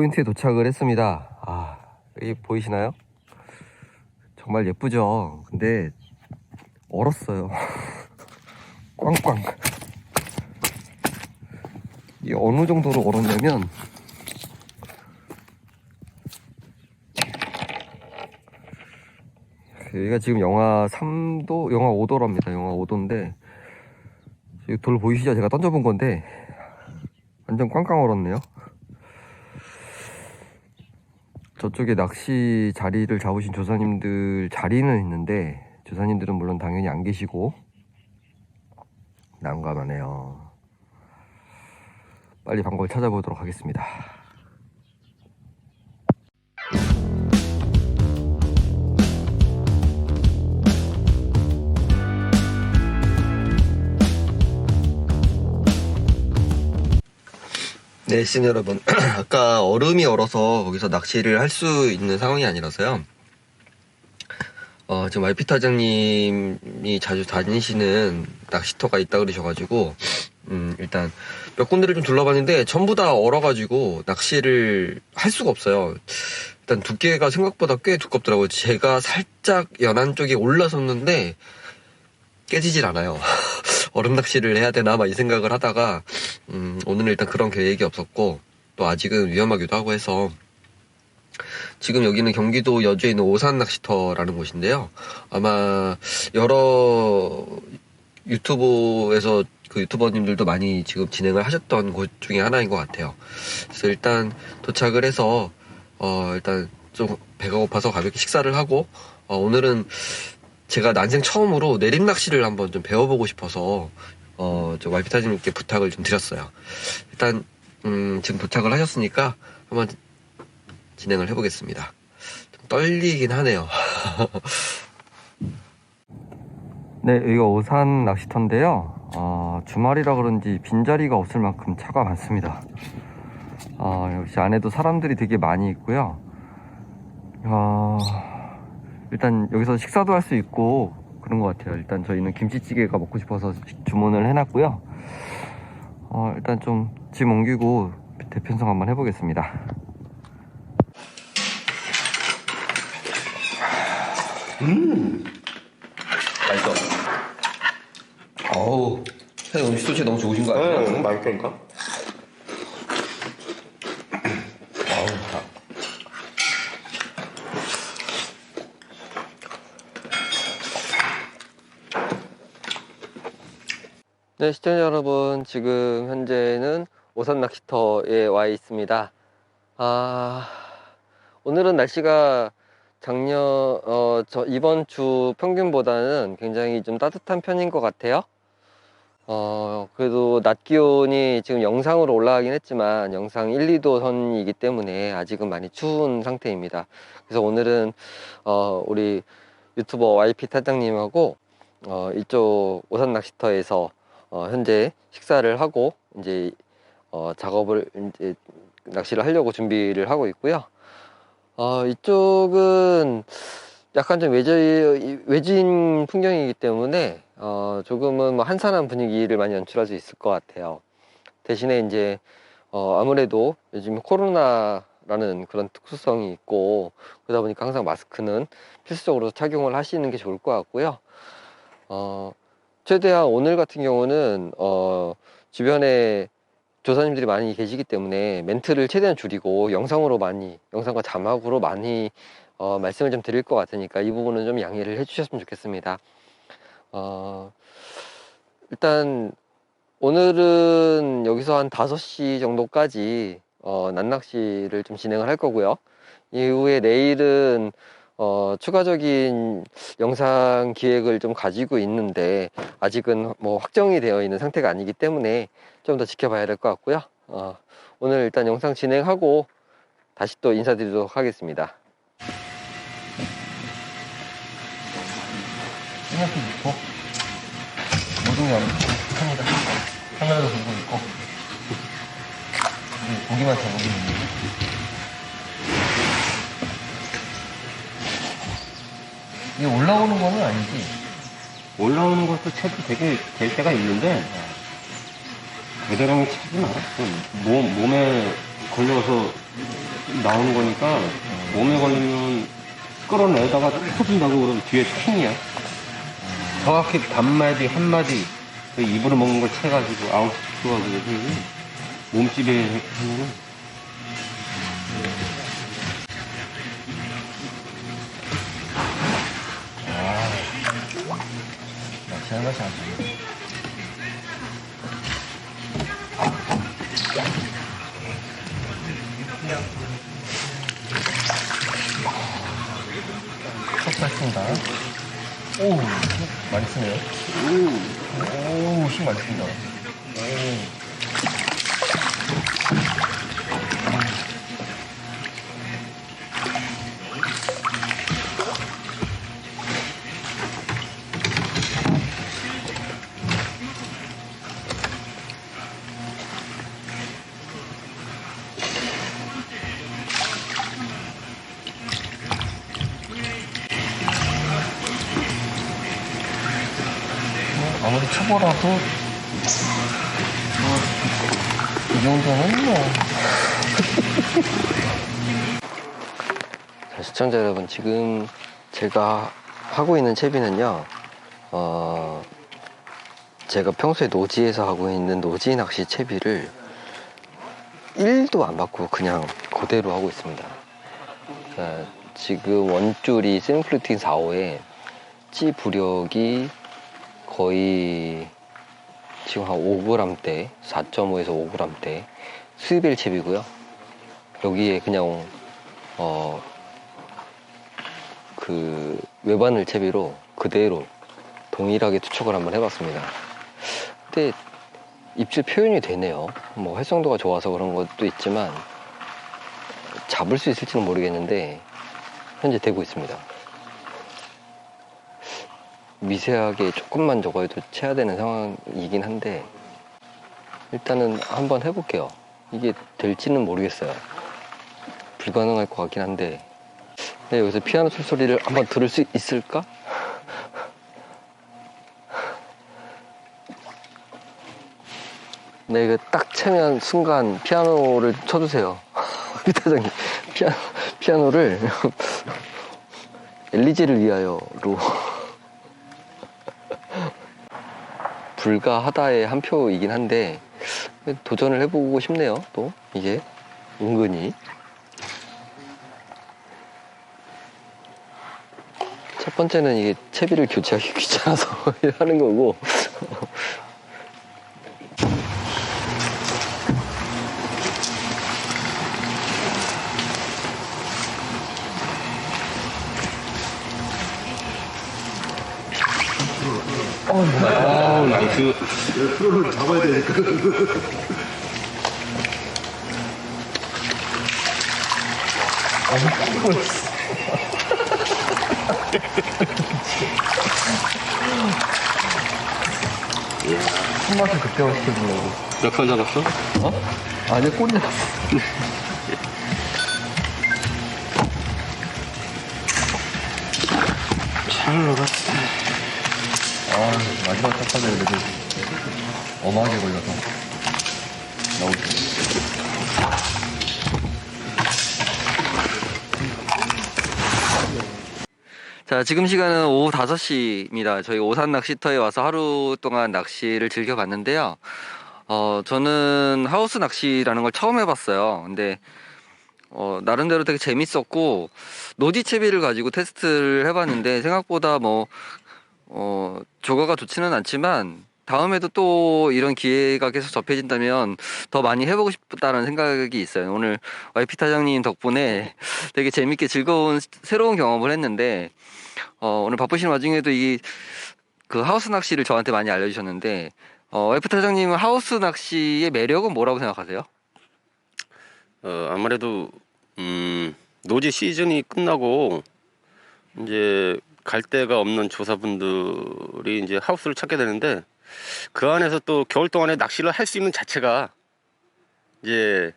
포인트에 도착을 했습니다. 아, 여기 보이시나요? 정말 예쁘죠? 근데, 얼었어요. 꽝꽝. 이 어느 정도로 얼었냐면, 여기가 지금 영하 3도, 영하 5도랍니다. 영하 5도인데, 돌 보이시죠? 제가 던져본 건데, 완전 꽝꽝 얼었네요. 저쪽에 낚시 자리를 잡으신 조사님들 자리는 있는데 조사님들은 물론 당연히 안 계시고 난감하네요. 빨리 방법을 찾아보도록 하겠습니다. 네, 시청자 여러분. 아까 얼음이 얼어서 거기서 낚시를 할 수 있는 상황이 아니라서요. 어, 지금 YP 타장님이 자주 다니시는 낚시터가 있다 그러셔가지고, 음, 일단 몇 군데를 좀 둘러봤는데 전부 다 얼어가지고 낚시를 할 수가 없어요. 일단 두께가 생각보다 꽤 두껍더라고요. 제가 살짝 연안 쪽에 올라섰는데 깨지질 않아요. 얼음 낚시를 해야 되나 막 이 생각을 하다가 음, 오늘은 일단 그런 계획이 없었고 또 아직은 위험하기도 하고 해서 지금 여기는 경기도 여주에 있는 오산 낚시터라는 곳인데요. 아마 여러 유튜브에서 그 유튜버님들도 많이 지금 진행을 하셨던 곳 중에 하나인 것 같아요. 그래서 일단 도착을 해서 어 일단 좀 배가 고파서 가볍게 식사를 하고 어, 오늘은 제가 난생 처음으로 내림 낚시를 한번 좀 배워보고 싶어서 어, 저 와이피타님께 부탁을 좀 드렸어요. 일단 음, 지금 도착을 하셨으니까 한번 진행을 해보겠습니다. 좀 떨리긴 하네요. 네, 여기가 오산 낚시터인데요. 어, 주말이라 그런지 빈자리가 없을 만큼 차가 많습니다. 어, 역시 안에도 사람들이 되게 많이 있고요. 어, 일단 여기서 식사도 할 수 있고 그런 것 같아요. 일단 저희는 김치찌개가 먹고 싶어서 주문을 해놨고요. 어, 일단 좀 짐 옮기고 대편성 한번 해보겠습니다. 맛있어. 어우, 사장님 음식 솜씨 너무 좋으신 거 아니에요? 응, 맛있다니까. 네, 시청자 여러분, 지금 현재는 오산 낚시터에 와 있습니다. 아, 오늘은 날씨가 작년, 어, 저 이번 주 평균보다는 굉장히 좀 따뜻한 편인 것 같아요. 어, 그래도 낮 기온이 지금 영상으로 올라가긴 했지만 영상 1, 2도 선이기 때문에 아직은 많이 추운 상태입니다. 그래서 오늘은 어, 우리 유튜버 YP 타장님하고 어, 이쪽 오산 낚시터에서 어, 현재 식사를 하고 이제 어, 작업을 이제 낚시를 하려고 준비를 하고 있고요. 어, 이쪽은 약간 좀 외저, 외진 풍경이기 때문에 어, 조금은 뭐 한산한 분위기를 많이 연출할 수 있을 것 같아요. 대신에 이제 어, 아무래도 요즘 코로나라는 그런 특수성이 있고 그러다 보니까 항상 마스크는 필수적으로 착용을 하시는 게 좋을 것 같고요. 어, 최대한 오늘 같은 경우는 어, 주변에 조사님들이 많이 계시기 때문에 멘트를 최대한 줄이고 영상으로 많이 영상과 자막으로 많이 어, 말씀을 좀 드릴 것 같으니까 이 부분은 좀 양해를 해주셨으면 좋겠습니다. 어, 일단 오늘은 여기서 한 5시 정도까지 어, 낮낚시를 좀 진행을 할 거고요. 이후에 내일은 어, 추가적인 영상 기획을 좀 가지고 있는데 아직은 뭐 확정이 되어 있는 상태가 아니기 때문에 좀 더 지켜봐야 될 것 같고요. 어, 오늘 일단 영상 진행하고 다시 또 인사드리도록 하겠습니다. 생각도 좋고 모든 게 합니다. 카메라도 들고 있고 고기만 잘 먹이는 이게 올라오는 거는 아니지? 올라오는 것도 채도 되게 될 때가 있는데 배달하면 채지 마. 그 몸, 몸에 걸려서 나오는 거니까 몸에 걸리면 끌어내다가 터진다고 그러면 뒤에 킹이야. 정확히 반마디, 한마디 그 입으로 먹는 걸 채가지고 아웃 시켜가지고 몸집에 하면은 맛이 아주 컵했습니다 오, 힘 많이 쓰네요. 오, 힘 많이 씁니다. 오. 아무리 초보라도 뭐, 이 정도는 뭐. 자, 시청자 여러분, 지금 제가 하고 있는 채비는요, 어, 제가 평소에 노지에서 하고 있는 노지 낚시 채비를 1도 안 바꾸고 그냥 그대로 하고 있습니다. 자, 지금 원줄이 샘플루팅 4호에 찌 부력이 거의 지금 한 5g대, 4.5에서 5g대 수입일 칩이고요. 여기에 그냥 어 그 외바늘 채비로 그대로 동일하게 투척을 한번 해봤습니다. 근데 입질 표현이 되네요. 뭐 활성도가 좋아서 그런 것도 있지만 잡을 수 있을지는 모르겠는데 현재 되고 있습니다. 미세하게 조금만 적어도 채야 되는 상황이긴 한데 일단은 한번 해볼게요. 이게 될지는 모르겠어요. 불가능할 것 같긴 한데 네, 여기서 피아노 소리를 한번 들을 수 있을까? 네, 이거 딱 채면 순간 피아노를 쳐주세요. 피타장님, 피아노, 피아노를 엘리지를 위하여로 불가하다의 한 표이긴 한데 도전을 해보고 싶네요. 또 이게 은근히 첫 번째는 이게 채비를 교체하기 귀찮아서 하는 거고 아우 나이스 프로를 잡아야 되니까. 손맛을 극대화 시켜주려고 몇번 잡았어? 어? 아니 꼴이 났어 잘 놀았어 아 마지막 탑판에 그래도 어마하게 걸려서 나오지 자 지금 시간은 오후 5시입니다. 저희 오산 낚시터에 와서 하루 동안 낚시를 즐겨봤는데요. 어 저는 하우스 낚시라는 걸 처음 해봤어요. 근데 어, 나름대로 되게 재밌었고, 노지채비를 가지고 테스트를 해봤는데, 생각보다 뭐, 어, 조과가 좋지는 않지만, 다음에도 또 이런 기회가 계속 접해진다면 더 많이 해보고 싶다는 생각이 있어요. 오늘 YP 타장님 덕분에 되게 재밌게 즐거운 새로운 경험을 했는데, 어, 오늘 바쁘신 와중에도 이 그 하우스 낚시를 저한테 많이 알려주셨는데, 어, 와이프 사장님은 하우스 낚시의 매력은 뭐라고 생각하세요? 어, 아무래도 음, 노지 시즌이 끝나고 이제 갈 데가 없는 조사분들이 이제 하우스를 찾게 되는데 그 안에서 또 겨울 동안에 낚시를 할 수 있는 자체가 이제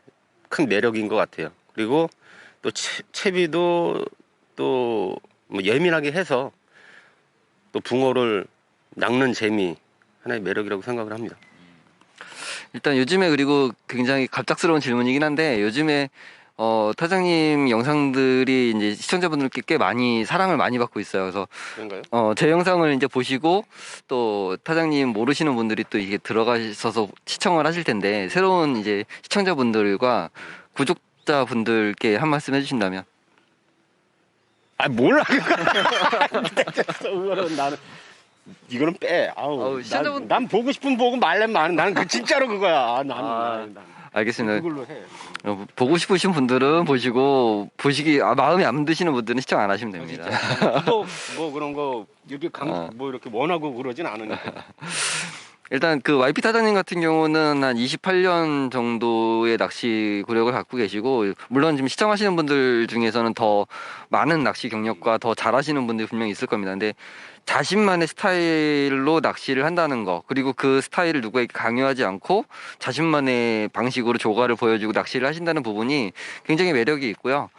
큰 매력인 것 같아요. 그리고 또 채, 채비도 또 뭐 예민하게 해서 또 붕어를 낚는 재미 하나의 매력이라고 생각을 합니다. 일단 요즘에 그리고 굉장히 갑작스러운 질문이긴 한데 요즘에 어, 타장님 영상들이 이제 시청자분들께 꽤 많이 사랑을 많이 받고 있어요. 그래서 그런가요? 어, 제 영상을 이제 보시고 또 타장님 모르시는 분들이 또 이게 들어가셔서 시청을 하실 텐데 새로운 이제 시청자분들과 구독자분들께 한 말씀 해주신다면 아 몰라 그거는 나는 이거는 빼. 아우, 아우, 난, 시청자분- 난 보고 싶은 보고 말려면 안. 나는 그 진짜로 그거야. 아, 나는 아, 나는, 나는 알겠습니다. 그걸로 해. 어, 보고 싶으신 분들은 보시고 보시기 아, 마음에 안 드시는 분들은 시청 안 하시면 됩니다. 뭐, 뭐 그런 거 이렇게 강, 어. 뭐 이렇게 원하고 그러진 않으니까. 일단 그 YP 타자님 같은 경우는 한 28년 정도의 낚시 구력을 갖고 계시고 물론 지금 시청하시는 분들 중에서는 더 많은 낚시 경력과 더 잘하시는 분들이 분명히 있을 겁니다. 근데 자신만의 스타일로 낚시를 한다는 거 그리고 그 스타일을 누구에게 강요하지 않고 자신만의 방식으로 조과를 보여주고 낚시를 하신다는 부분이 굉장히 매력이 있고요.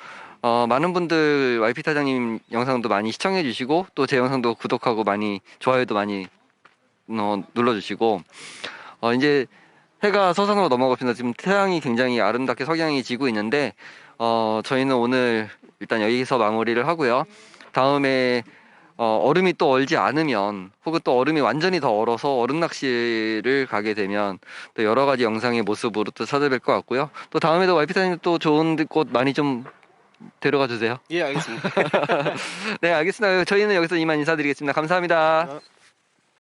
어, 많은 분들 YP 타장님 영상도 많이 시청해 주시고 또 제 영상도 구독하고 많이 좋아요도 많이 어, 눌러주시고 어, 이제 해가 서산으로 넘어갑니다. 지금 태양이 굉장히 아름답게 석양이 지고 있는데 어, 저희는 오늘 일단 여기서 마무리를 하고요. 다음에 어, 얼음이 또 얼지 않으면 혹은 또 얼음이 완전히 더 얼어서 얼음 낚시를 가게 되면 또 여러 가지 영상의 모습으로 또 찾아뵐 것 같고요. 또 다음에도 와이피타님 또 좋은 곳 많이 좀 데려가 주세요. 예, 알겠습니다. 네, 알겠습니다. 저희는 여기서 이만 인사드리겠습니다. 감사합니다. 어.